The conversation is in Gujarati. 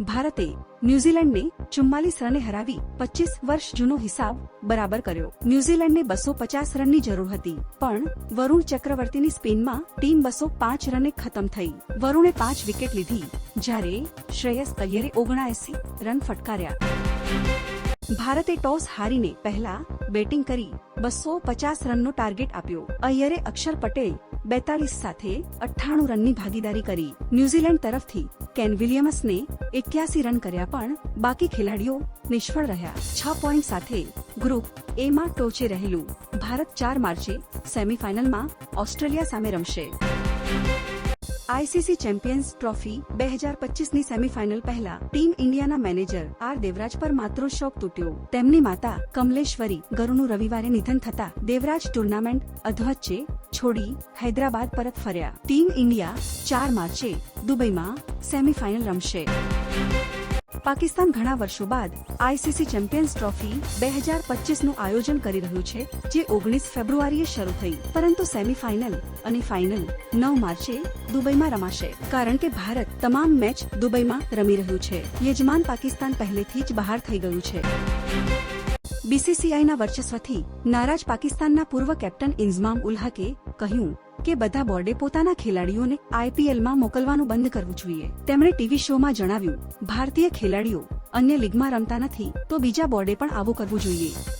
ભારતે ન્યૂઝીલેન્ડને ચુમ્માલીસ રને હરાવી પચીસ વર્ષ જૂનો હિસાબ બરાબર કર્યો. ન્યૂઝીલેન્ડને બસો પચાસ રનની જરૂર હતી, પણ વરુણ ચક્રવર્તીની સ્પિનમાં ટીમ બસો પાંચ રને ખતમ થઈ. વરુણે પાંચ વિકેટ લીધી, જ્યારે શ્રેયસ અય્યરે ઓગણાએસી રન ફટકાર્યા. ભારતે ટોસ હારીને પહેલા બેટિંગ કરી બસો પચાસ રનનો ટાર્ગેટ આપ્યો. અય્યરે અક્ષર પટેલ બેતાલીસ સાથે અઠ્ઠાણું રનની ભાગીદારી કરી. ન્યૂઝીલેન્ડ તરફથી કેન વિલિયમ્સને એક્યાસી રન કર્યા પણ બાકી ખેલાડીઓ નિષ્ફળ રહ્યા. છ પોઈન્ટ સાથે ગ્રુપ એમાં ટોચે રહેલું. ભારત ચાર માર્ચે સેમીફાઇનલમાં ઓસ્ટ્રેલિયા સામે રમશે. આઈસીસી ચેમ્પિયન્સ ટ્રોફી બે હજાર પચીસની સેમીફાઇનલ પહેલા ટીમ ઇન્ડિયાના મેનેજર આર દેવરાજ પર માત્ર શોક તૂટ્યો. તેમની માતા કમલેશ્વરી ગરુનું રવિવારે નિધન થતા દેવરાજ ટુર્નામેન્ટ અધવચ્ચે છોડી હૈદરાબાદ પરત ફર્યા. ટીમ ઇન્ડિયા ચાર માર્ચે દુબઈમાં સેમીફાઇનલ રમશે. પાકિસ્તાન ઘણા વર્ષો બાદ આઈસીસી ચેમ્પિયન્સ ટ્રોફી બે હજાર પચીસનું આયોજન કરી રહ્યું છે, જે ઓગણીસ ફેબ્રુઆરીએ શરૂ થઈ. પરંતુ સેમીફાઇનલ અને ફાઇનલ નવ માર્ચે દુબઈમાં રમાશે. કારણ કે ભારત તમામ મેચ દુબઈમાં રમી રહ્યું છે. યજમાન પાકિસ્તાન પહેલેથી જ બહાર થઈ ગયું છે. બીસીસીઆઈના વર્ચસ્વથી નારાજ પાકિસ્તાનના પૂર્વ કેપ્ટન ઇન્ઝમામ ઉલ હકે કહ્યું કે બધા બોર્ડે પોતાના ખેલાડીઓને આઈપીએલમાં મોકલવાનું બંધ કરવું જોઈએ. તેમણે ટીવી શોમાં જણાવ્યું, ભારતીય ખેલાડીઓ અન્ય લીગમાં રમતા નથી, તો બીજા બોર્ડે પણ આવું કરવું જોઈએ.